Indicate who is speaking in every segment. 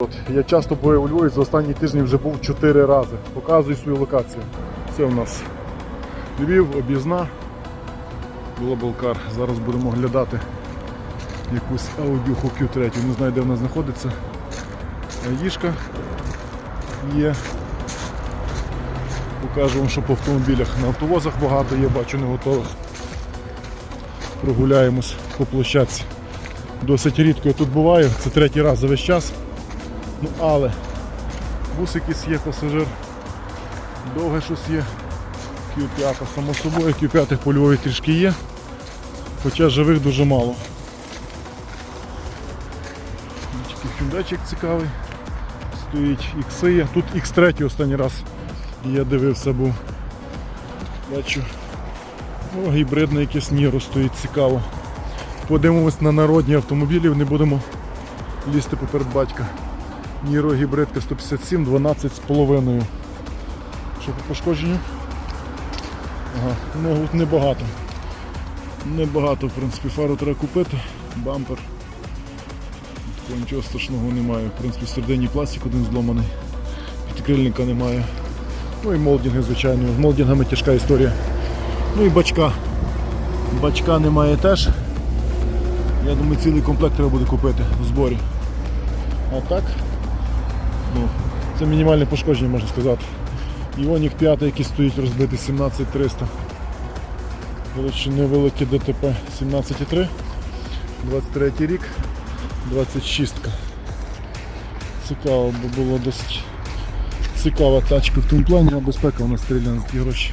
Speaker 1: От, Я часто буваю у Львові, за останні тижні вже був 4 рази. Показую свою локацію. Це у нас Львів, об'їзна, Global Car. Зараз будемо глядати якусь аудюху Q3. Не знаю, де вона знаходиться. Аїшка є. Покажу вам, що по автомобілях на автовозах багато є, бачу не готових. Прогуляємось по площадці. Досить рідко я тут буваю, це третій раз за весь час. Ну але бус якийсь є пасажир, довге щось є. Q5, само собою, Q5 по Львові трішки є, хоча живих дуже мало. Такий фюндачик цікавий. Стоїть X є. Тут X3 останній раз я дивився був. Бачу. О, гібридне якесь Ніро стоїть цікаво. Подивимось на народні автомобілі, не будемо лізти поперед батька. Ніро гібридка 157, 12 з половиною. Що по пошкодженню? Ага, ну небагато. Небагато, в принципі, фару треба купити, бампер. Такого нічого страшного немає. В принципі, середині пластик один зломаний, підкрильника немає. Ну і молдінги, звичайно. З молдінгами тяжка історія. Ну і бачка. Бачка немає теж. Я думаю, цілий комплект треба буде купити в зборі. А так, ну, це мінімальне пошкодження, можна сказати. Іонік 5, який стоїть розбитий 17300. Коротше, невелике ДТП 17,3. 23 рік, 26. Цікаво, бо було досить цікава тачка в тому плані, а безпека вона стріляна ті гроші.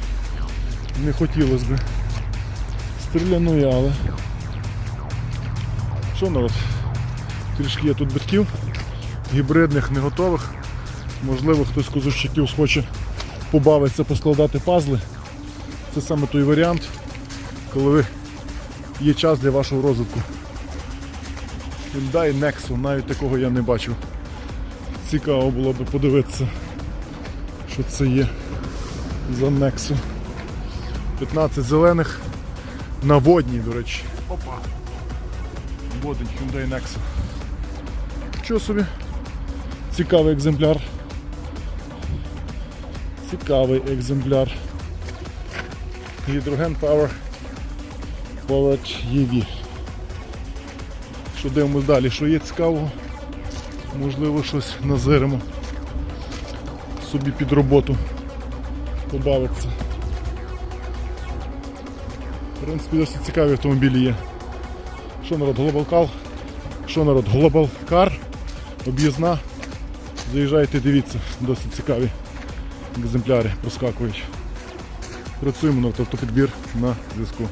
Speaker 1: Не хотілося б стріляною, але що народ? Трішки є тут битків, гібридних, не готових. Можливо, хтось з козущиків схоче побавитися, поскладати пазли. Це саме той варіант, коли ви є час для вашого розвитку. Hyundai Nexo, навіть такого я не бачив. Цікаво було би подивитися, що це є за Nexo. 15 зелених на водній, до речі. Опа. Водень Hyundai Nexo. Що собі? Цікавий екземпляр. Цікавий екземпляр. Гідроген Power Powered EV. Що дивимось далі, що є цікавого? Можливо щось назиримо собі під роботу побавитися. В принципі, досить цікаві автомобілі є. Що народ Global Car? Що народ Global Car? Об'їзна. Заїжджайте, дивіться, досить цікаві екземпляри проскакують. Працюємо на автопідбір на зв'язку.